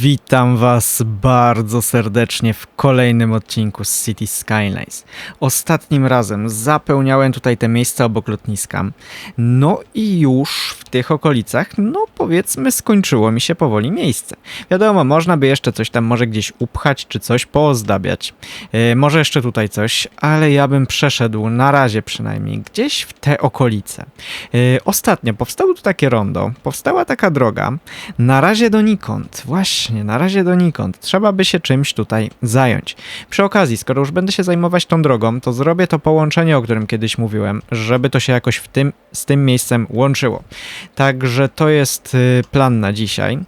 Witam Was bardzo serdecznie w kolejnym odcinku z City Skylines. Ostatnim razem zapełniałem tutaj te miejsca obok lotniska. No i już w tych okolicach, no powiedzmy, skończyło mi się powoli miejsce. Wiadomo, można by jeszcze coś tam może gdzieś upchać, czy coś poozdabiać. E, może jeszcze tutaj coś, ale ja bym przeszedł na razie przynajmniej gdzieś w te okolice. E, ostatnio powstało tu takie rondo, powstała taka droga, na razie donikąd, na razie donikąd. Trzeba by się czymś tutaj zająć. Przy okazji, skoro już będę się zajmować tą drogą, to zrobię to połączenie, o którym kiedyś mówiłem, żeby to się jakoś w tym, z tym miejscem łączyło. Także to jest y, plan na dzisiaj.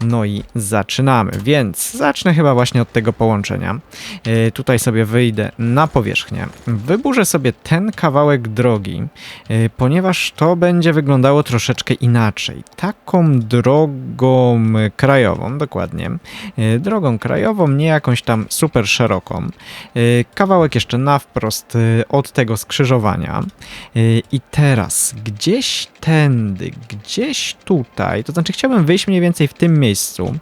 No i zaczynamy. Więc zacznę chyba właśnie od tego połączenia. Y, Tutaj sobie wyjdę na powierzchnię. Wyburzę sobie ten kawałek drogi, y, ponieważ to będzie wyglądało troszeczkę inaczej. Taką drogą y, krajową, dokładnie. Y, Drogą krajową, nie jakąś tam super szeroką. Y, Kawałek jeszcze na wprost y, od tego skrzyżowania. I teraz gdzieś tędy, gdzieś tutaj, to znaczy chciałbym wyjść mniej więcej w tym miejscu,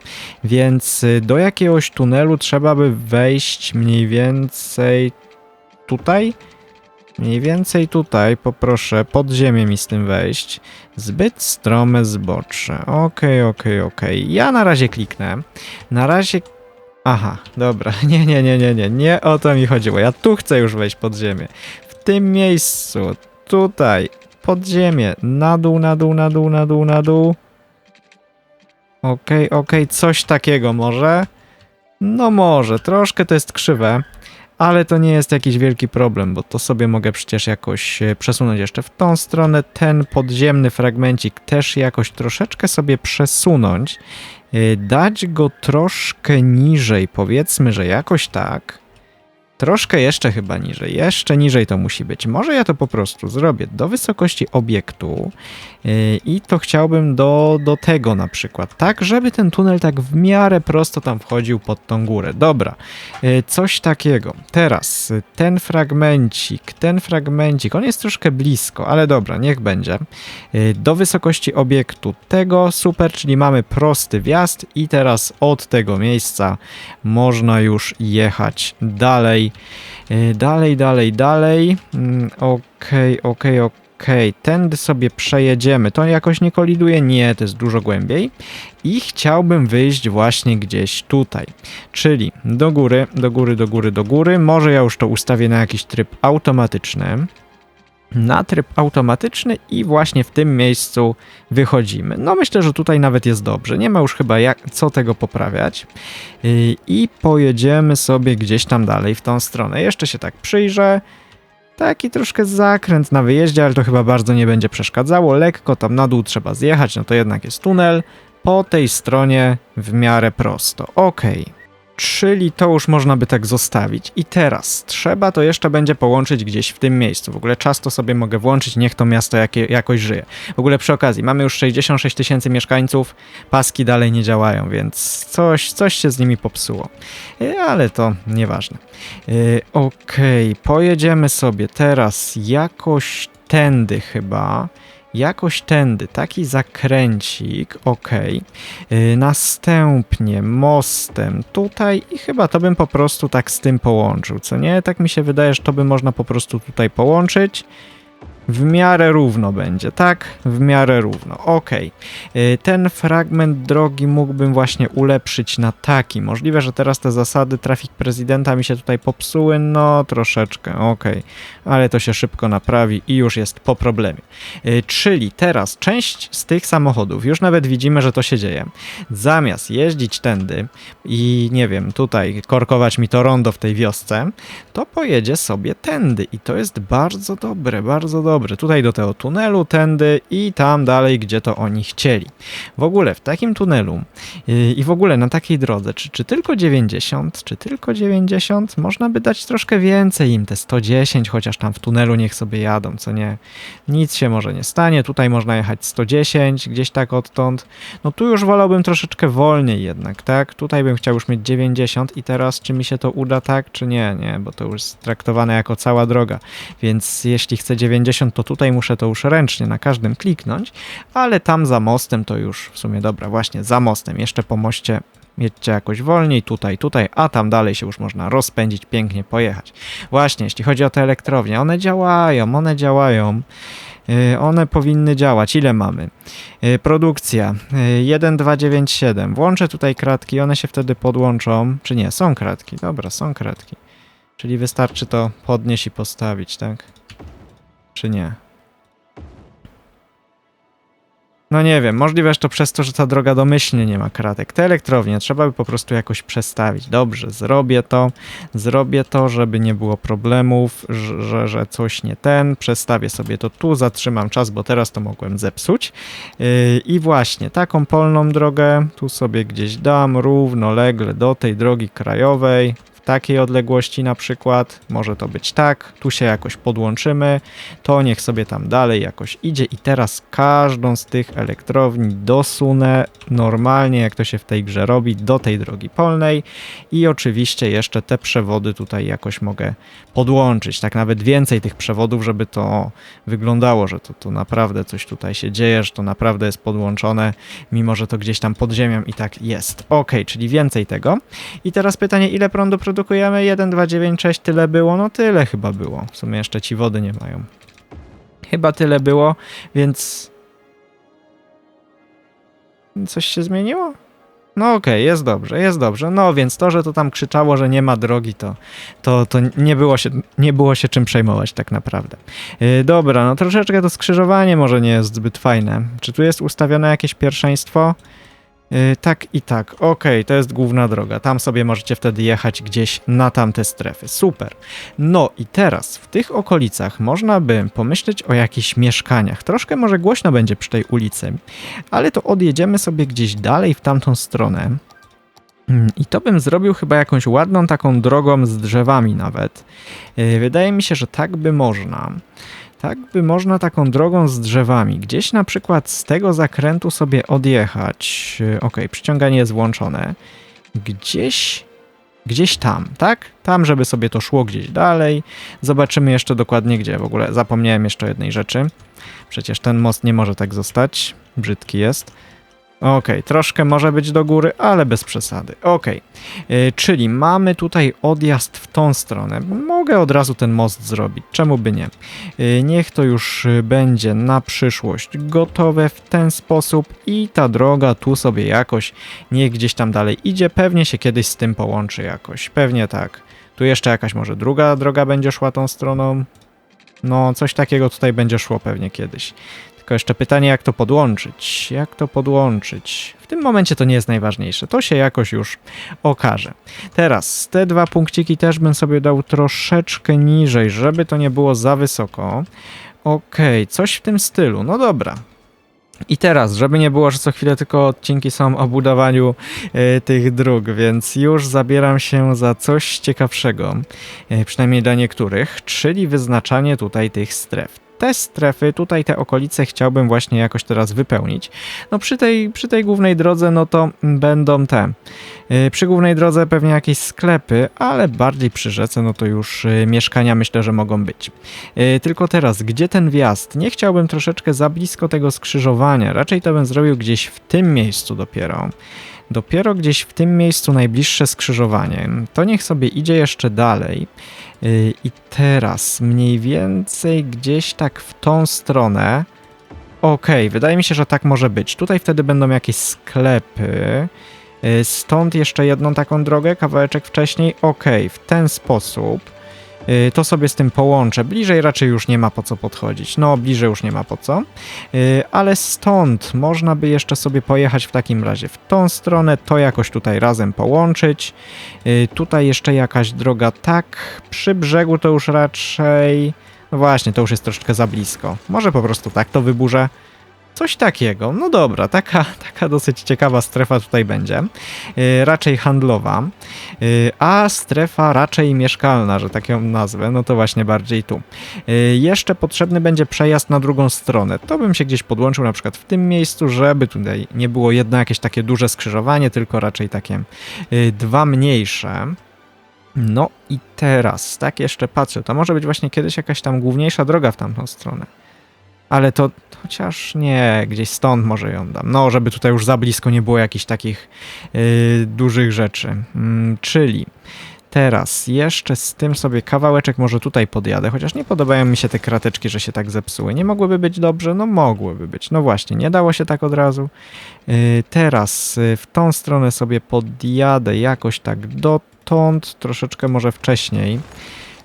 więc do jakiegoś tunelu trzeba by wejść mniej więcej tutaj. Mniej więcej tutaj, poproszę, pod ziemię mi z tym wejść. Zbyt strome zbocze. Okej, okej, okej. Ja na razie kliknę. Na razie. Aha, dobra. Nie, nie, nie, nie, nie. Nie o to mi chodziło. Ja tu chcę już wejść pod ziemię. W tym miejscu. Tutaj. Pod ziemię. Na dół, na dół, na dół, na dół, na dół. Okej, okej. Coś takiego może. No może. Troszkę to jest krzywe. Ale to nie jest jakiś wielki problem, bo to sobie mogę przecież jakoś e, przesunąć jeszcze w tą stronę. Ten podziemny fragmencik też jakoś troszeczkę sobie przesunąć. E, Dać go troszkę niżej, powiedzmy, że jakoś tak. Troszkę jeszcze chyba niżej, jeszcze niżej to musi być. Może ja to po prostu zrobię do wysokości obiektu yy, i to chciałbym do, do tego na przykład, tak, żeby ten tunel tak w miarę prosto tam wchodził pod tą górę. Dobra, yy, coś takiego. Teraz yy, ten fragmencik, ten fragmencik, on jest troszkę blisko, ale dobra, niech będzie. Do wysokości obiektu tego, super, czyli mamy prosty wjazd i teraz od tego miejsca można już jechać dalej. Yy, Dalej, dalej, dalej. Mm, Okej, okej, okej. Tędy sobie przejedziemy. To jakoś nie koliduje? Nie, to jest dużo głębiej. I chciałbym wyjść właśnie gdzieś tutaj. Czyli do góry, do góry, do góry, do góry. Może ja już to ustawię na jakiś tryb automatyczny na tryb automatyczny i właśnie w tym miejscu wychodzimy. No myślę, że tutaj nawet jest dobrze. Nie ma już chyba jak, co tego poprawiać. Yy, I pojedziemy sobie gdzieś tam dalej w tą stronę. Jeszcze się tak przyjrzę. Taki troszkę zakręt na wyjeździe, ale to chyba bardzo nie będzie przeszkadzało. Lekko tam na dół trzeba zjechać, no to jednak jest tunel. Po tej stronie w miarę prosto. Okej. Czyli to już można by tak zostawić. I teraz trzeba to jeszcze będzie połączyć gdzieś w tym miejscu. W ogóle czas to sobie mogę włączyć, niech to miasto jakie, jakoś żyje. W ogóle przy okazji, mamy już 66 tysięcy mieszkańców, paski dalej nie działają, więc coś, coś się z nimi popsuło. E, Ale to nieważne. E, Okej, pojedziemy sobie teraz jakoś tędy chyba. Jakoś tędy, taki zakręcik, ok. Następnie mostem tutaj i chyba to bym po prostu tak z tym połączył, co nie? Tak mi się wydaje, że to by można po prostu tutaj połączyć. W miarę równo będzie, tak? W miarę równo, ok. Ten fragment drogi mógłbym właśnie ulepszyć na taki. Możliwe, że teraz te zasady trafik prezydenta mi się tutaj popsuły, no troszeczkę, ok. Ale to się szybko naprawi i już jest po problemie. Y, Czyli teraz część z tych samochodów, już nawet widzimy, że to się dzieje. Zamiast jeździć tędy i nie wiem, tutaj korkować mi to rondo w tej wiosce, to pojedzie sobie tędy i to jest bardzo dobre, bardzo dobre. Tutaj do tego tunelu, tędy i tam dalej, gdzie to oni chcieli. W ogóle w takim tunelu yy, i w ogóle na takiej drodze, czy, czy tylko 90, czy tylko 90, można by dać troszkę więcej im, te 110, chociaż tam w tunelu niech sobie jadą, co nie? Nic się może nie stanie, tutaj można jechać 110, gdzieś tak odtąd. No tu już wolałbym troszeczkę wolniej jednak, tak? Tutaj bym chciał już mieć 90 i teraz czy mi się to uda tak, czy nie? Nie, bo to już jest traktowane jako cała droga, więc jeśli chcę 90, to tutaj muszę to już ręcznie na każdym kliknąć, ale tam za mostem to już w sumie dobra, właśnie za mostem, jeszcze po moście jedźcie jakoś wolniej, tutaj, tutaj, a tam dalej się już można rozpędzić, pięknie pojechać. Właśnie, jeśli chodzi o te elektrownie, one działają, one działają. Y, One powinny działać. Ile mamy? Y, Produkcja y, 1297. Włączę tutaj kratki, one się wtedy podłączą. Czy nie? Są kratki. Dobra, są kratki. Czyli wystarczy to podnieść i postawić, tak? Czy nie? No nie wiem, możliwe, że to przez to, że ta droga domyślnie nie ma kratek. Te elektrownie trzeba by po prostu jakoś przestawić. Dobrze, zrobię to, zrobię to, żeby nie było problemów, że, że, coś nie ten. Przestawię sobie to tu, zatrzymam czas, bo teraz to mogłem zepsuć. Yy, I właśnie, taką polną drogę tu sobie gdzieś dam równolegle do tej drogi krajowej. Takiej odległości na przykład, może to być tak, tu się jakoś podłączymy, to niech sobie tam dalej jakoś idzie i teraz każdą z tych elektrowni dosunę normalnie, jak to się w tej grze robi, do tej drogi polnej i oczywiście jeszcze te przewody tutaj jakoś mogę podłączyć, tak nawet więcej tych przewodów, żeby to wyglądało, że to, to naprawdę coś tutaj się dzieje, że to naprawdę jest podłączone, mimo że to gdzieś tam pod ziemią i tak jest. Ok, czyli więcej tego. I teraz pytanie, ile prądu produkujemy? 1, 2, 9, 6, tyle było? No tyle chyba było. W sumie jeszcze ci wody nie mają. Chyba tyle było, więc... Coś się zmieniło? No okej, jest dobrze, jest dobrze. No więc to, że to tam krzyczało, że nie ma drogi, to, to, to nie, było się, nie było się czym przejmować tak naprawdę. Yy, dobra, no troszeczkę to skrzyżowanie może nie jest zbyt fajne. Czy tu jest ustawione jakieś pierwszeństwo? Yy, tak i tak, okej, to jest główna droga. Tam sobie możecie wtedy jechać gdzieś na tamte strefy. Super. No i teraz w tych okolicach można by pomyśleć o jakichś mieszkaniach. Troszkę może głośno będzie przy tej ulicy, ale to odjedziemy sobie gdzieś dalej w tamtą stronę. Mm, I to bym zrobił chyba jakąś ładną taką drogą z drzewami nawet. Yy, Wydaje mi się, że tak by można. Tak by można taką drogą z drzewami. Gdzieś na przykład z tego zakrętu sobie odjechać. Ok, przyciąganie jest włączone. Gdzieś. Gdzieś tam, tak? Tam, żeby sobie to szło gdzieś dalej. Zobaczymy jeszcze dokładnie gdzie. W ogóle zapomniałem jeszcze jednej rzeczy. Przecież ten most nie może tak zostać. Brzydki jest. Okej, troszkę może być do góry, ale bez przesady. Okej, Yy, czyli mamy tutaj odjazd w tą stronę. Mogę od razu ten most zrobić, czemu by nie? Yy, Niech to już będzie na przyszłość gotowe w ten sposób i ta droga tu sobie jakoś niech gdzieś tam dalej idzie. Pewnie się kiedyś z tym połączy jakoś. Pewnie tak. Tu jeszcze jakaś może druga droga będzie szła tą stroną. No, coś takiego tutaj będzie szło pewnie kiedyś. Tylko jeszcze pytanie, jak to podłączyć? Jak to podłączyć? W tym momencie to nie jest najważniejsze. To się jakoś już okaże. Teraz te dwa punkciki też bym sobie dał troszeczkę niżej, żeby to nie było za wysoko. Okej, coś w tym stylu. No dobra. I teraz, żeby nie było, że co chwilę tylko odcinki są o budowaniu e, tych dróg, więc już zabieram się za coś ciekawszego, e, przynajmniej dla niektórych, czyli wyznaczanie tutaj tych stref te strefy, tutaj te okolice chciałbym właśnie jakoś teraz wypełnić. No przy tej, przy tej głównej drodze, no to będą te. Yy, Przy głównej drodze pewnie jakieś sklepy, ale bardziej przy rzece, no to już yy, mieszkania myślę, że mogą być. Yy, Tylko teraz, gdzie ten wjazd? Nie chciałbym troszeczkę za blisko tego skrzyżowania, raczej to bym zrobił gdzieś w tym miejscu dopiero. Dopiero gdzieś w tym miejscu najbliższe skrzyżowanie. To niech sobie idzie jeszcze dalej. Yy, I teraz mniej więcej gdzieś tak w tą stronę. Okej, wydaje mi się, że tak może być. Tutaj wtedy będą jakieś sklepy. Yy, Stąd jeszcze jedną taką drogę, kawałeczek wcześniej. Okej, w ten sposób. Yy, To sobie z tym połączę. Bliżej raczej już nie ma po co podchodzić. No, bliżej już nie ma po co. Yy, Ale stąd można by jeszcze sobie pojechać w takim razie w tą stronę, to jakoś tutaj razem połączyć. Yy, Tutaj jeszcze jakaś droga tak. Przy brzegu to już raczej. No właśnie, to już jest troszeczkę za blisko. Może po prostu tak to wyburzę. Coś takiego. No dobra, taka, taka dosyć ciekawa strefa tutaj będzie. Yy, raczej handlowa. Yy, a strefa raczej mieszkalna, że tak ją nazwę, no to właśnie bardziej tu. Yy, jeszcze potrzebny będzie przejazd na drugą stronę. To bym się gdzieś podłączył na przykład w tym miejscu, żeby tutaj nie było jedno jakieś takie duże skrzyżowanie, tylko raczej takie yy, dwa mniejsze. No i teraz, tak jeszcze patrzę, to może być właśnie kiedyś jakaś tam główniejsza droga w tamtą stronę. Ale to chociaż nie, gdzieś stąd może ją dam. No, żeby tutaj już za blisko nie było jakichś takich yy, dużych rzeczy. Mm, czyli teraz jeszcze z tym sobie kawałeczek może tutaj podjadę, chociaż nie podobają mi się te krateczki, że się tak zepsuły. Nie mogłyby być dobrze? No mogłyby być. No właśnie, nie dało się tak od razu. Yy, teraz yy, w tą stronę sobie podjadę jakoś tak dotąd, troszeczkę może wcześniej.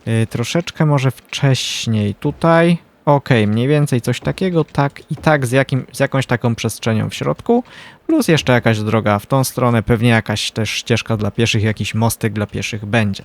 Yy, troszeczkę może wcześniej tutaj. Okej, mniej więcej coś takiego, tak i tak z, jakim, z jakąś taką przestrzenią w środku, plus jeszcze jakaś droga w tą stronę, pewnie jakaś też ścieżka dla pieszych, jakiś mostek dla pieszych będzie.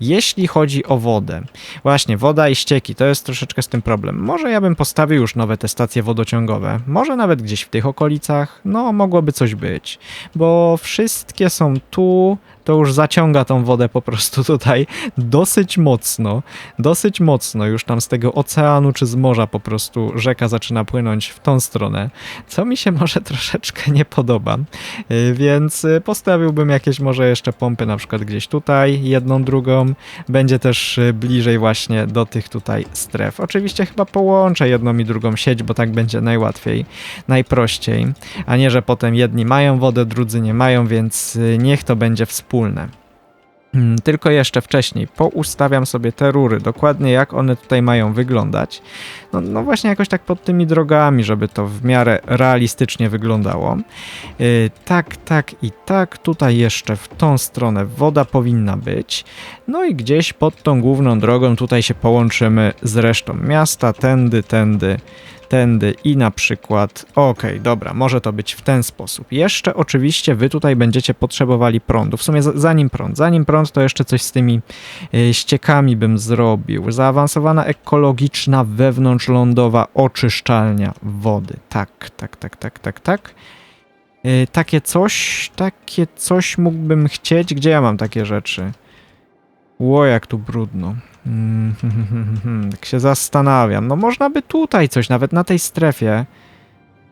Jeśli chodzi o wodę, właśnie woda i ścieki, to jest troszeczkę z tym problem. Może ja bym postawił już nowe te stacje wodociągowe, może nawet gdzieś w tych okolicach, no mogłoby coś być, bo wszystkie są tu, to już zaciąga tą wodę po prostu tutaj dosyć mocno, dosyć mocno już tam z tego oceanu czy z morza po prostu rzeka zaczyna płynąć w tą stronę, co mi się może troszeczkę nie podoba, Y, więc y, postawiłbym jakieś może jeszcze pompy na przykład gdzieś tutaj, jedną, drugą, będzie też y, bliżej właśnie do tych tutaj stref. Oczywiście chyba połączę jedną i drugą sieć, bo tak będzie najłatwiej, najprościej, a nie, że potem jedni mają wodę, drudzy nie mają, więc niech to będzie wspólne. Mm, Tylko jeszcze wcześniej poustawiam sobie te rury, dokładnie jak one tutaj mają wyglądać. No, no właśnie jakoś tak pod tymi drogami, żeby to w miarę realistycznie wyglądało. Yy, tak, tak i tak. Tutaj jeszcze w tą stronę woda powinna być. No i gdzieś pod tą główną drogą tutaj się połączymy z resztą miasta, tędy, tędy, tędy i na przykład, okej, dobra, może to być w ten sposób. Jeszcze oczywiście wy tutaj będziecie potrzebowali prądu. W sumie za- zanim prąd, zanim prąd to jeszcze coś z tymi y, ściekami bym zrobił. Zaawansowana ekologiczna wewnątrzlądowa oczyszczalnia wody. Tak, tak, tak, tak, tak, tak. Y, takie coś, takie coś mógłbym chcieć. Gdzie ja mam takie rzeczy? Ło, jak tu brudno. Mm, tak się zastanawiam. No można by tutaj coś, nawet na tej strefie.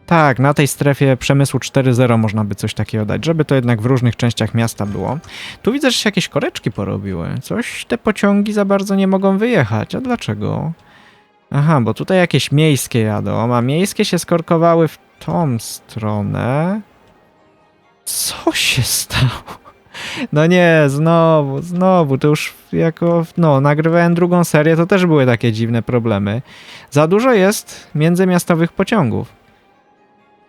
Tak, na tej strefie przemysłu 4.0 można by coś takiego dać, żeby to jednak w różnych częściach miasta było. Tu widzę, że się jakieś koreczki porobiły. Coś te pociągi za bardzo nie mogą wyjechać. A dlaczego? Aha, bo tutaj jakieś miejskie jadą, a miejskie się skorkowały w tą stronę. Co się stało? No nie, znowu, znowu, to już jako, no, nagrywałem drugą serię, to też były takie dziwne problemy. Za dużo jest międzymiastowych pociągów.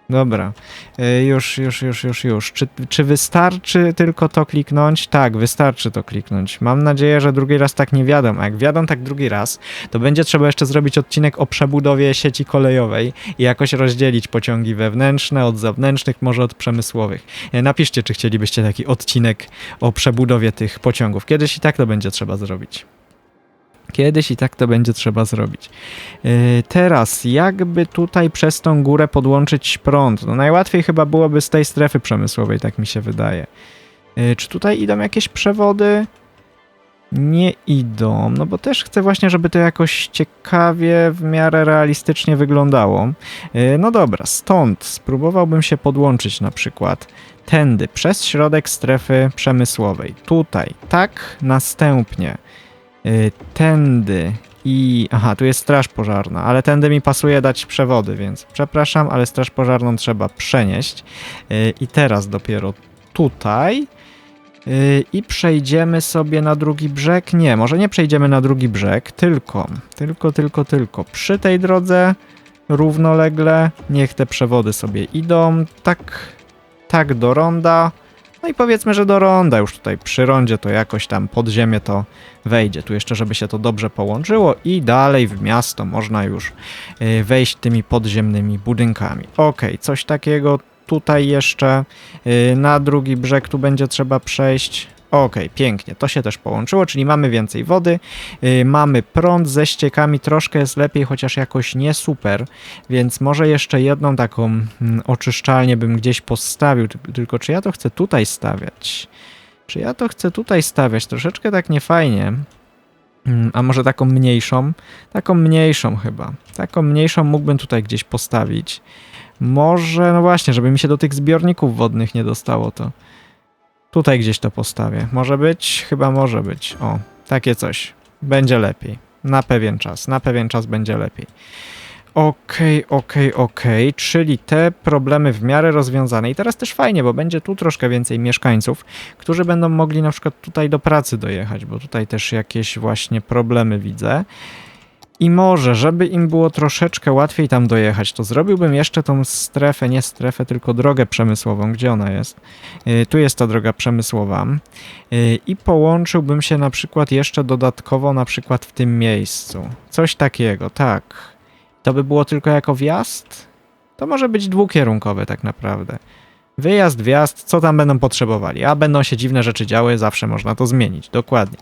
Dobra, y, już, już, już, już, już. Czy, czy wystarczy tylko to kliknąć? Tak, wystarczy to kliknąć. Mam nadzieję, że drugi raz tak nie wiadą. A jak wiadą tak drugi raz, to będzie trzeba jeszcze zrobić odcinek o przebudowie sieci kolejowej i jakoś rozdzielić pociągi wewnętrzne od zewnętrznych, może od przemysłowych. Y, Napiszcie, czy chcielibyście taki odcinek o przebudowie tych pociągów. Kiedyś i tak to będzie trzeba zrobić. Kiedyś i tak to będzie trzeba zrobić. Yy, teraz, jakby tutaj przez tą górę podłączyć prąd? No najłatwiej chyba byłoby z tej strefy przemysłowej, tak mi się wydaje. Yy, czy tutaj idą jakieś przewody? Nie idą, no bo też chcę właśnie, żeby to jakoś ciekawie, w miarę realistycznie wyglądało. Yy, no dobra, stąd spróbowałbym się podłączyć na przykład tędy, przez środek strefy przemysłowej. Tutaj, tak, następnie. Y, tędy i... Aha, tu jest straż pożarna, ale tędy mi pasuje dać przewody, więc przepraszam, ale straż pożarną trzeba przenieść. Y, I teraz dopiero tutaj y, i przejdziemy sobie na drugi brzeg. Nie, może nie przejdziemy na drugi brzeg, tylko, tylko, tylko, tylko przy tej drodze równolegle niech te przewody sobie idą, tak, tak do ronda. No i powiedzmy, że do ronda już tutaj przy rondzie to jakoś tam pod ziemię to wejdzie. Tu jeszcze, żeby się to dobrze połączyło i dalej w miasto można już y, wejść tymi podziemnymi budynkami. Ok, coś takiego tutaj jeszcze y, na drugi brzeg tu będzie trzeba przejść. Ok, pięknie, to się też połączyło, czyli mamy więcej wody, y, mamy prąd ze ściekami, troszkę jest lepiej, chociaż jakoś nie super, więc może jeszcze jedną taką mm, oczyszczalnię bym gdzieś postawił, ty- tylko czy ja to chcę tutaj stawiać? Czy ja to chcę tutaj stawiać? Troszeczkę tak niefajnie. Mm, A może taką mniejszą? Taką mniejszą chyba. Taką mniejszą mógłbym tutaj gdzieś postawić. Może, no właśnie, żeby mi się do tych zbiorników wodnych nie dostało to. Tutaj gdzieś to postawię. Może być? Chyba może być. O, takie coś. Będzie lepiej. Na pewien czas. Na pewien czas będzie lepiej. Okej, okej, okej, czyli te problemy w miarę rozwiązane. I teraz też fajnie, bo będzie tu troszkę więcej mieszkańców, którzy będą mogli na przykład tutaj do pracy dojechać, bo tutaj też jakieś właśnie problemy widzę. I może, żeby im było troszeczkę łatwiej tam dojechać, to zrobiłbym jeszcze tą strefę, nie strefę, tylko drogę przemysłową. Gdzie ona jest? Yy, tu jest ta droga przemysłowa. Yy, I połączyłbym się na przykład jeszcze dodatkowo na przykład w tym miejscu. Coś takiego, tak. To by było tylko jako wjazd? To może być dwukierunkowe tak naprawdę. Wyjazd, wjazd, co tam będą potrzebowali? A będą się dziwne rzeczy działy, zawsze można to zmienić, dokładnie.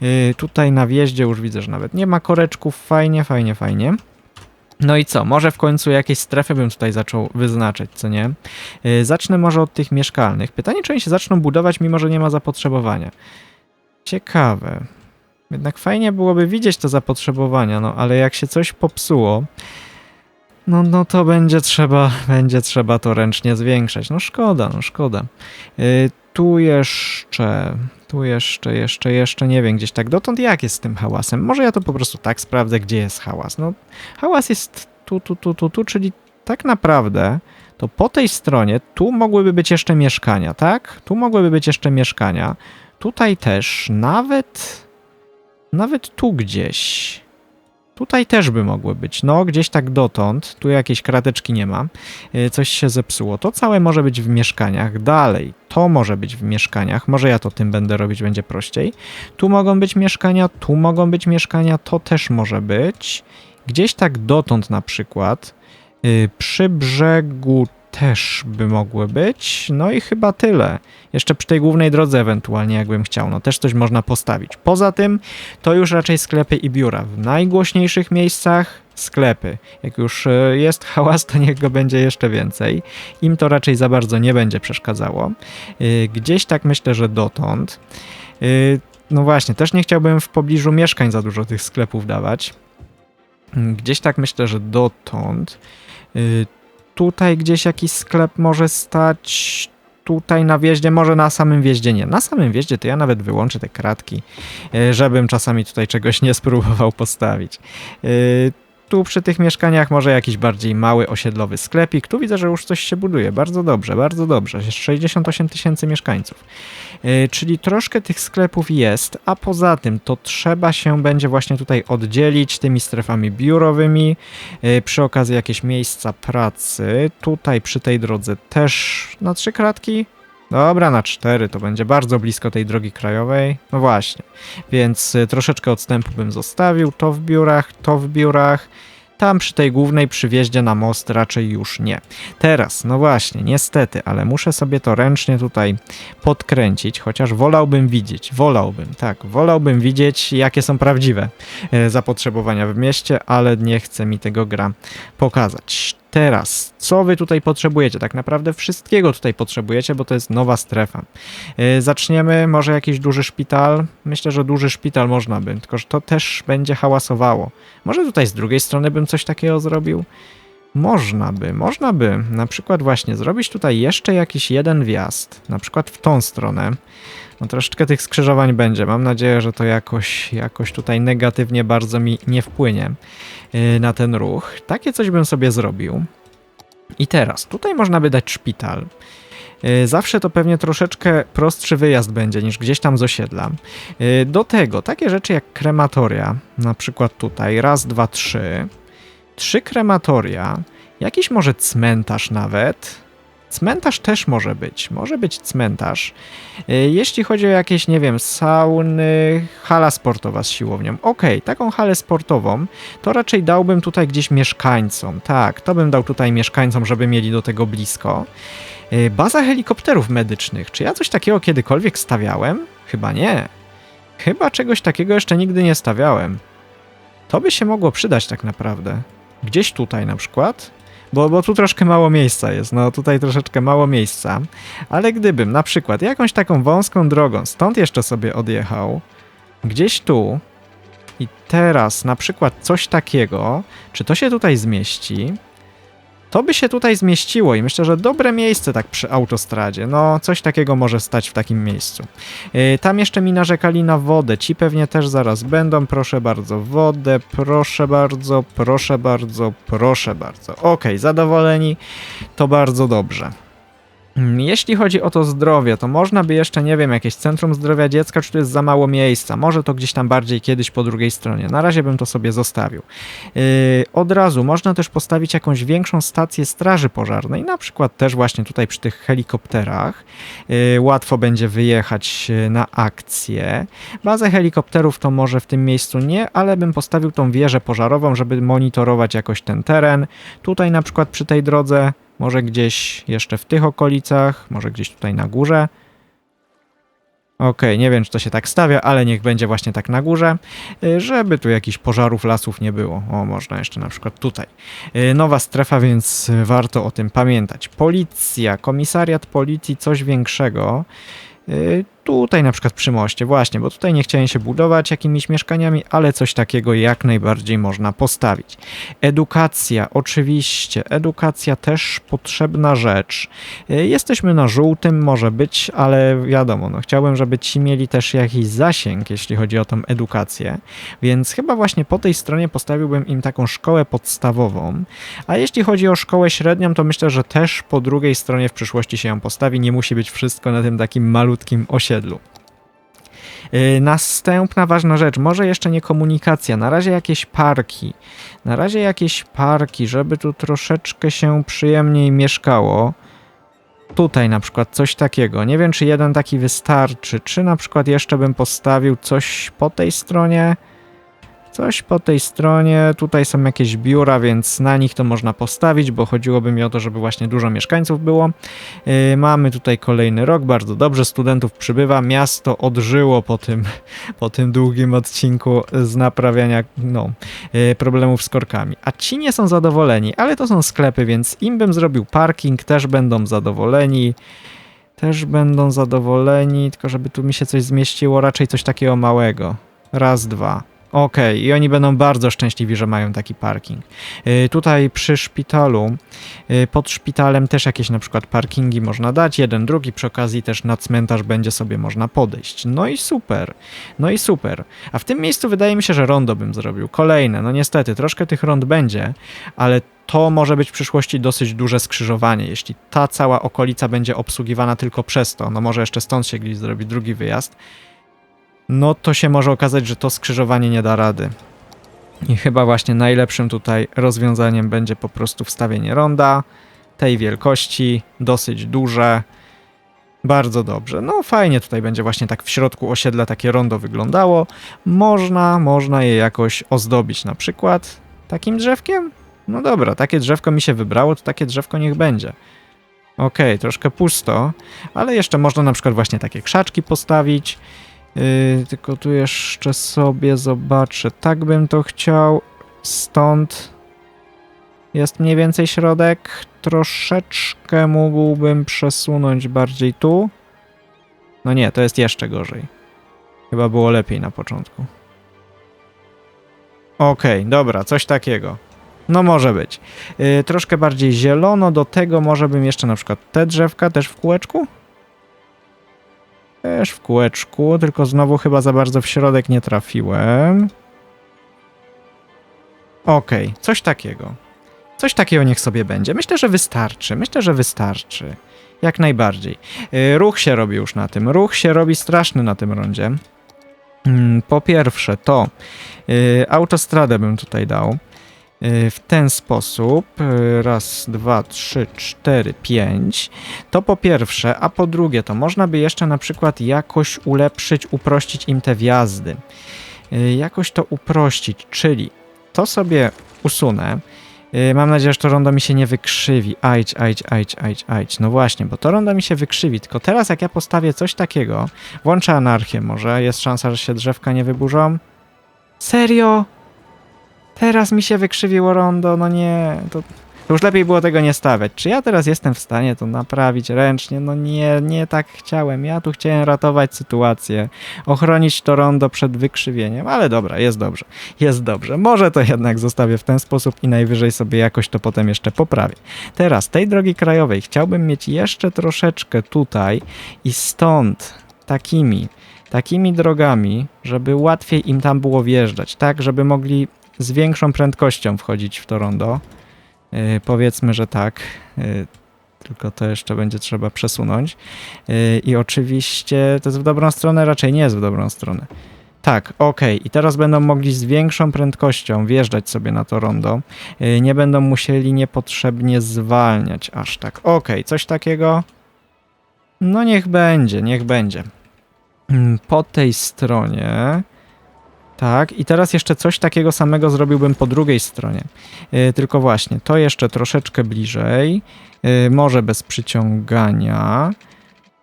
Yy, tutaj na wjeździe już widzę, że nawet nie ma koreczków, fajnie, fajnie, fajnie. No i co? Może w końcu jakieś strefy bym tutaj zaczął wyznaczyć, co nie? Yy, zacznę może od tych mieszkalnych. Pytanie, czy oni się zaczną budować, mimo że nie ma zapotrzebowania. Ciekawe. Jednak fajnie byłoby widzieć to zapotrzebowania, no ale jak się coś popsuło, no, no to będzie trzeba, będzie trzeba to ręcznie zwiększać. No szkoda, no szkoda. Yy, tu jeszcze, tu jeszcze, jeszcze, jeszcze nie wiem, gdzieś tak dotąd jak jest z tym hałasem. Może ja to po prostu tak sprawdzę, gdzie jest hałas. No hałas jest tu, tu, tu, tu, tu, czyli tak naprawdę to po tej stronie tu mogłyby być jeszcze mieszkania, tak? Tu mogłyby być jeszcze mieszkania. Tutaj też, nawet, nawet tu gdzieś. Tutaj też by mogły być. No, gdzieś tak dotąd. Tu jakiejś krateczki nie ma. Yy, Coś się zepsuło. To całe może być w mieszkaniach. Dalej. To może być w mieszkaniach. Może ja to tym będę robić, będzie prościej. Tu mogą być mieszkania, tu mogą być mieszkania. To też może być. Gdzieś tak dotąd na przykład. Yy, Przy brzegu też by mogły być. No i chyba tyle. Jeszcze przy tej głównej drodze ewentualnie, jakbym chciał. No też coś można postawić. Poza tym to już raczej sklepy i biura. W najgłośniejszych miejscach sklepy. Jak już e, jest hałas, to niech go będzie jeszcze więcej. Im to raczej za bardzo nie będzie przeszkadzało. E, Gdzieś tak myślę, że dotąd. E, No właśnie, też nie chciałbym w pobliżu mieszkań za dużo tych sklepów dawać. Gdzieś tak myślę, że dotąd. Tutaj gdzieś jakiś sklep może stać. Tutaj na wjeździe, może na samym wjeździe nie. Na samym wjeździe to ja nawet wyłączę te kratki, y, żebym czasami tutaj czegoś nie spróbował postawić. Y, Tu przy tych mieszkaniach może jakiś bardziej mały osiedlowy sklepik. Tu widzę, że już coś się buduje. Bardzo dobrze, bardzo dobrze. Jest 68 tysięcy mieszkańców. Yy, Czyli troszkę tych sklepów jest, a poza tym to trzeba się będzie właśnie tutaj oddzielić tymi strefami biurowymi. Yy, Przy okazji jakieś miejsca pracy. Tutaj przy tej drodze też na trzy kratki. Dobra, na cztery to będzie bardzo blisko tej drogi krajowej. No właśnie. Więc y, troszeczkę odstępu bym zostawił. To w biurach, to w biurach. Tam przy tej głównej przy wjeździe na most raczej już nie. Teraz, no właśnie, niestety, ale muszę sobie to ręcznie tutaj podkręcić, chociaż wolałbym widzieć, wolałbym, tak, wolałbym widzieć, jakie są prawdziwe e, zapotrzebowania w mieście, ale nie chce mi tego gra pokazać. Teraz, co wy tutaj potrzebujecie? Tak naprawdę wszystkiego tutaj potrzebujecie, bo to jest nowa strefa. E, Zaczniemy może jakiś duży szpital. Myślę, że duży szpital można by, tylko że to też będzie hałasowało. Może tutaj z drugiej strony bym coś takiego zrobił? Można by, można by na przykład właśnie zrobić tutaj jeszcze jakiś jeden wjazd, na przykład w tą stronę. No troszeczkę tych skrzyżowań będzie. Mam nadzieję, że to jakoś, jakoś tutaj negatywnie bardzo mi nie wpłynie yy, na ten ruch. Takie coś bym sobie zrobił. I teraz, tutaj można by dać szpital. Yy, Zawsze to pewnie troszeczkę prostszy wyjazd będzie niż gdzieś tam z osiedla. Yy, Do tego takie rzeczy jak krematoria, na przykład tutaj, raz, dwa, trzy. Trzy krematoria, jakiś może cmentarz nawet. Cmentarz też może być, może być cmentarz. Yy, Jeśli chodzi o jakieś, nie wiem, sauny, hala sportowa z siłownią. Okej, taką halę sportową to raczej dałbym tutaj gdzieś mieszkańcom. Tak, to bym dał tutaj mieszkańcom, żeby mieli do tego blisko. Yy, Baza helikopterów medycznych. Czy ja coś takiego kiedykolwiek stawiałem? Chyba nie. Chyba czegoś takiego jeszcze nigdy nie stawiałem. To by się mogło przydać tak naprawdę. Gdzieś tutaj na przykład. Bo, bo tu troszkę mało miejsca jest, no tutaj troszeczkę mało miejsca. Ale gdybym na przykład jakąś taką wąską drogą stąd jeszcze sobie odjechał, gdzieś tu i teraz na przykład coś takiego, czy to się tutaj zmieści? To by się tutaj zmieściło i myślę, że dobre miejsce tak przy autostradzie. No, coś takiego może stać w takim miejscu. Yy, tam jeszcze mi narzekali na wodę. Ci pewnie też zaraz będą. Proszę bardzo, wodę, proszę bardzo, proszę bardzo, proszę bardzo. Okej, zadowoleni. To bardzo dobrze. Mm, Jeśli chodzi o to zdrowie, to można by jeszcze, nie wiem, jakieś centrum zdrowia dziecka, czy to jest za mało miejsca. Może to gdzieś tam bardziej kiedyś po drugiej stronie. Na razie bym to sobie zostawił. Yy, od razu można też postawić jakąś większą stację straży pożarnej, na przykład też właśnie tutaj przy tych helikopterach. Yy, łatwo będzie wyjechać yy, na akcję. Bazę helikopterów to może w tym miejscu nie, ale bym postawił tą wieżę pożarową, żeby monitorować jakoś ten teren. Tutaj na przykład przy tej drodze może gdzieś jeszcze w tych okolicach, może gdzieś tutaj na górze. Okej, nie wiem, czy to się tak stawia, ale niech będzie właśnie tak na górze, y, żeby tu jakichś pożarów lasów nie było. O, można jeszcze na przykład tutaj. Y, Nowa strefa, więc warto o tym pamiętać. Policja, komisariat policji, coś większego. Tutaj na przykład przy moście, właśnie, bo tutaj nie chciałem się budować jakimiś mieszkaniami, ale coś takiego jak najbardziej można postawić. Edukacja, oczywiście, edukacja też potrzebna rzecz. Y, Jesteśmy na żółtym, może być, ale wiadomo, no chciałbym, żeby ci mieli też jakiś zasięg, jeśli chodzi o tą edukację, więc chyba właśnie po tej stronie postawiłbym im taką szkołę podstawową, a jeśli chodzi o szkołę średnią, to myślę, że też po drugiej stronie w przyszłości się ją postawi, nie musi być wszystko na tym takim malutkim osiedlu. Yy, Następna ważna rzecz, może jeszcze nie komunikacja, na razie jakieś parki. Na razie jakieś parki, żeby tu troszeczkę się przyjemniej mieszkało. Tutaj na przykład coś takiego. Nie wiem, czy jeden taki wystarczy, czy na przykład jeszcze bym postawił coś po tej stronie. Coś po tej stronie, tutaj są jakieś biura, więc na nich to można postawić, bo chodziłoby mi o to, żeby właśnie dużo mieszkańców było. Yy, mamy tutaj kolejny rok, bardzo dobrze, studentów przybywa, miasto odżyło po tym, po tym długim odcinku z naprawiania no, yy, problemów z korkami. A ci nie są zadowoleni, ale to są sklepy, więc im bym zrobił parking, też będą zadowoleni. Też będą zadowoleni, tylko żeby tu mi się coś zmieściło, raczej coś takiego małego. Raz, dwa. Okej, i oni będą bardzo szczęśliwi, że mają taki parking. Yy, tutaj przy szpitalu, yy, pod szpitalem też jakieś na przykład parkingi można dać, jeden, drugi, przy okazji też na cmentarz będzie sobie można podejść. No i super, no i super. A w tym miejscu wydaje mi się, że rondo bym zrobił. Kolejne, no niestety, troszkę tych rond będzie, ale to może być w przyszłości dosyć duże skrzyżowanie, jeśli ta cała okolica będzie obsługiwana tylko przez to, no może jeszcze stąd się gdzieś zrobi drugi wyjazd, no to się może okazać, że to skrzyżowanie nie da rady. I chyba właśnie najlepszym tutaj rozwiązaniem będzie po prostu wstawienie ronda tej wielkości, dosyć duże. Bardzo dobrze. No fajnie tutaj będzie właśnie tak w środku osiedla takie rondo wyglądało. Można, można je jakoś ozdobić na przykład takim drzewkiem. No dobra, takie drzewko mi się wybrało, to takie drzewko niech będzie. Okej, troszkę pusto, ale jeszcze można na przykład właśnie takie krzaczki postawić. Yy, tylko tu jeszcze sobie zobaczę. Tak bym to chciał. Stąd jest mniej więcej środek. Troszeczkę mógłbym przesunąć bardziej tu. No nie, to jest jeszcze gorzej. Chyba było lepiej na początku. Okej, dobra, coś takiego. No może być. Yy, troszkę bardziej zielono, do tego może bym jeszcze na przykład te drzewka też w kółeczku? Też w kółeczku, tylko znowu chyba za bardzo w środek nie trafiłem. Okej, coś takiego. Coś takiego niech sobie będzie. Myślę, że wystarczy. Myślę, że wystarczy. Jak najbardziej. Yy, Ruch się robi już na tym. Ruch się robi straszny na tym rondzie. Mm, Po pierwsze to yy, autostradę bym tutaj dał. Yy, W ten sposób. Yy, Raz, dwa, trzy, cztery, pięć. To po pierwsze, a po drugie, to można by jeszcze na przykład jakoś ulepszyć, uprościć im te wjazdy. Yy, Jakoś to uprościć, czyli to sobie usunę. Mam nadzieję, że to rondo mi się nie wykrzywi. Ajdź, ajdź, ajdź, ajdź, ajdź. No właśnie, bo to rondo mi się wykrzywi. Tylko teraz, jak ja postawię coś takiego, włączę anarchię może, jest szansa, że się drzewka nie wyburzą. Serio? Teraz mi się wykrzywiło rondo, no nie. To, już lepiej było tego nie stawiać. Czy ja teraz jestem w stanie to naprawić ręcznie? No nie, nie tak chciałem. Ja tu chciałem ratować sytuację, ochronić to rondo przed wykrzywieniem, ale dobra, jest dobrze. Jest dobrze. Może to jednak zostawię w ten sposób i najwyżej sobie jakoś to potem jeszcze poprawię. Teraz tej drogi krajowej chciałbym mieć jeszcze troszeczkę tutaj i stąd takimi, takimi drogami, żeby łatwiej im tam było wjeżdżać, tak, żeby mogli z większą prędkością wchodzić w to rondo. Yy, powiedzmy, że tak. Yy, tylko to jeszcze będzie trzeba przesunąć. Yy, I oczywiście to jest w dobrą stronę, raczej nie jest w dobrą stronę. Tak, okej. I teraz będą mogli z większą prędkością wjeżdżać sobie na to rondo. Yy, Nie będą musieli niepotrzebnie zwalniać aż tak. Okej, coś takiego. No niech będzie, niech będzie. Mm, Po tej stronie. Tak, i teraz jeszcze coś takiego samego zrobiłbym po drugiej stronie. Yy, tylko właśnie, to jeszcze troszeczkę bliżej. Yy, może bez przyciągania.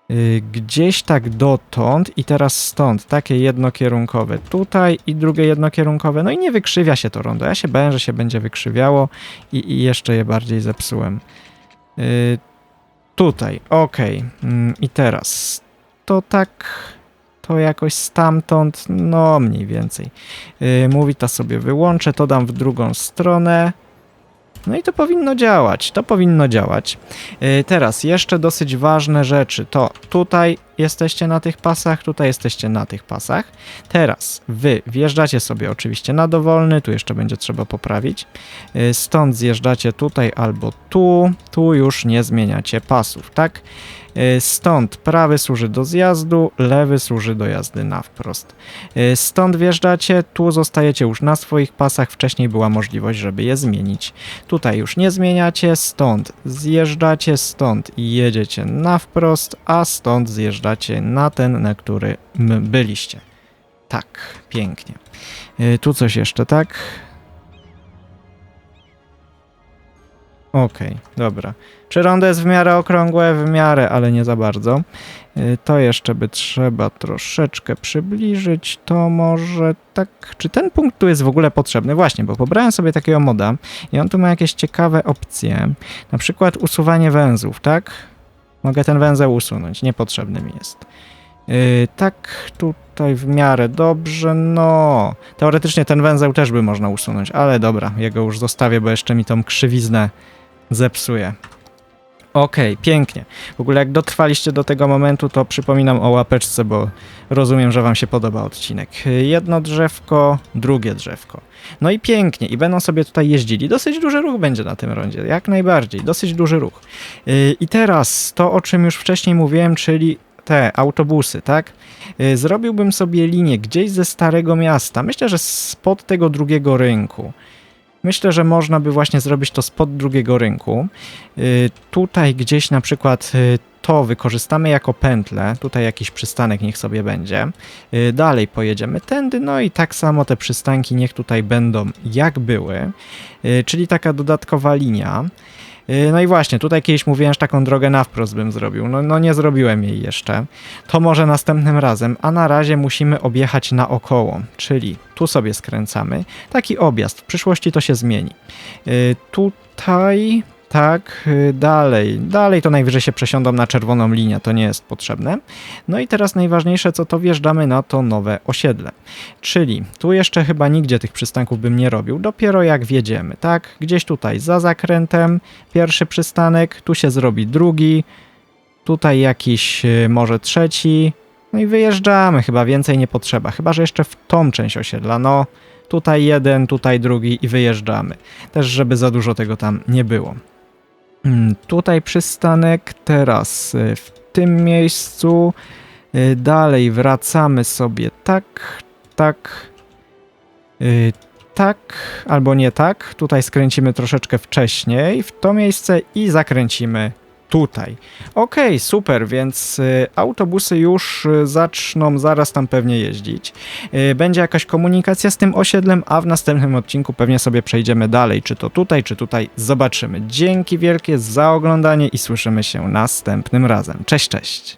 Yy, gdzieś tak dotąd i teraz stąd, takie jednokierunkowe tutaj i drugie jednokierunkowe. No i nie wykrzywia się to rondo. Ja się bałem, że się będzie wykrzywiało i, i jeszcze je bardziej zepsułem. Yy, tutaj, okej. Mm, I teraz to tak, to jakoś stamtąd, no mniej więcej. Yy, mówi to sobie wyłączę, to dam w drugą stronę. No i to powinno działać, to powinno działać. Yy, teraz jeszcze dosyć ważne rzeczy. To tutaj jesteście na tych pasach, tutaj jesteście na tych pasach. Teraz wy wjeżdżacie sobie oczywiście na dowolny, tu jeszcze będzie trzeba poprawić. Yy, Stąd zjeżdżacie tutaj albo tu, tu już nie zmieniacie pasów, tak? Yy, Stąd prawy służy do zjazdu, lewy służy do jazdy na wprost. Yy, Stąd wjeżdżacie, tu zostajecie już na swoich pasach, wcześniej była możliwość, żeby je zmienić. Tutaj już nie zmieniacie, stąd zjeżdżacie, stąd jedziecie na wprost, a stąd zjeżdżacie na ten, na który byliście. Tak, pięknie. Yy, Tu coś jeszcze, tak? Okej, dobra. Czy rondo jest w miarę okrągłe? W miarę, ale nie za bardzo. Y, To jeszcze by trzeba troszeczkę przybliżyć. To może tak. Czy ten punkt tu jest w ogóle potrzebny? Właśnie, bo pobrałem sobie takiego moda i on tu ma jakieś ciekawe opcje. Na przykład usuwanie węzłów, tak? Mogę ten węzeł usunąć, niepotrzebny mi jest. Yy, tak, tutaj w miarę dobrze, no. Teoretycznie ten węzeł też by można usunąć, ale dobra, jego już zostawię, bo jeszcze mi tą krzywiznę zepsuje. Okej, pięknie. W ogóle jak dotrwaliście do tego momentu, to przypominam o łapeczce, bo rozumiem, że wam się podoba odcinek. Jedno drzewko, drugie drzewko. No i pięknie. I będą sobie tutaj jeździli. Dosyć duży ruch będzie na tym rondzie, jak najbardziej. Dosyć duży ruch. Yy, I teraz to, o czym już wcześniej mówiłem, czyli te autobusy, tak? Yy, Zrobiłbym sobie linię gdzieś ze Starego Miasta. Myślę, że spod tego drugiego rynku. Myślę, że można by właśnie zrobić to spod drugiego rynku. Y, Tutaj gdzieś na przykład y, to wykorzystamy jako pętlę. Tutaj jakiś przystanek niech sobie będzie. Y, Dalej pojedziemy tędy, no i tak samo te przystanki niech tutaj będą jak były. Czyli taka dodatkowa linia. Y, No i właśnie, tutaj kiedyś mówiłem, że taką drogę na wprost bym zrobił. No, no nie zrobiłem jej jeszcze. To może następnym razem, a na razie musimy objechać naokoło, czyli tu sobie skręcamy. Taki objazd, w przyszłości to się zmieni. Y, Tutaj, tak, y, dalej. Dalej to najwyżej się przesiądą na czerwoną linię, to nie jest potrzebne. No i teraz najważniejsze, co to wjeżdżamy na to nowe osiedle. Czyli tu jeszcze chyba nigdzie tych przystanków bym nie robił, dopiero jak wjedziemy, tak? Gdzieś tutaj za zakrętem, pierwszy przystanek, tu się zrobi drugi, tutaj jakiś y, może trzeci, no i wyjeżdżamy, chyba więcej nie potrzeba, chyba że jeszcze w tą część osiedla, no tutaj jeden, tutaj drugi i wyjeżdżamy. Też, żeby za dużo tego tam nie było. Mm, Tutaj przystanek, teraz y, w tym miejscu, y, dalej wracamy sobie tak, tak, y, tak, albo nie tak. Tutaj skręcimy troszeczkę wcześniej w to miejsce i zakręcimy tutaj. Okej, super, więc y, autobusy już y, zaczną zaraz tam pewnie jeździć. Y, Będzie jakaś komunikacja z tym osiedlem, a w następnym odcinku pewnie sobie przejdziemy dalej, czy to tutaj, czy tutaj, zobaczymy. Dzięki wielkie za oglądanie i słyszymy się następnym razem. Cześć, cześć!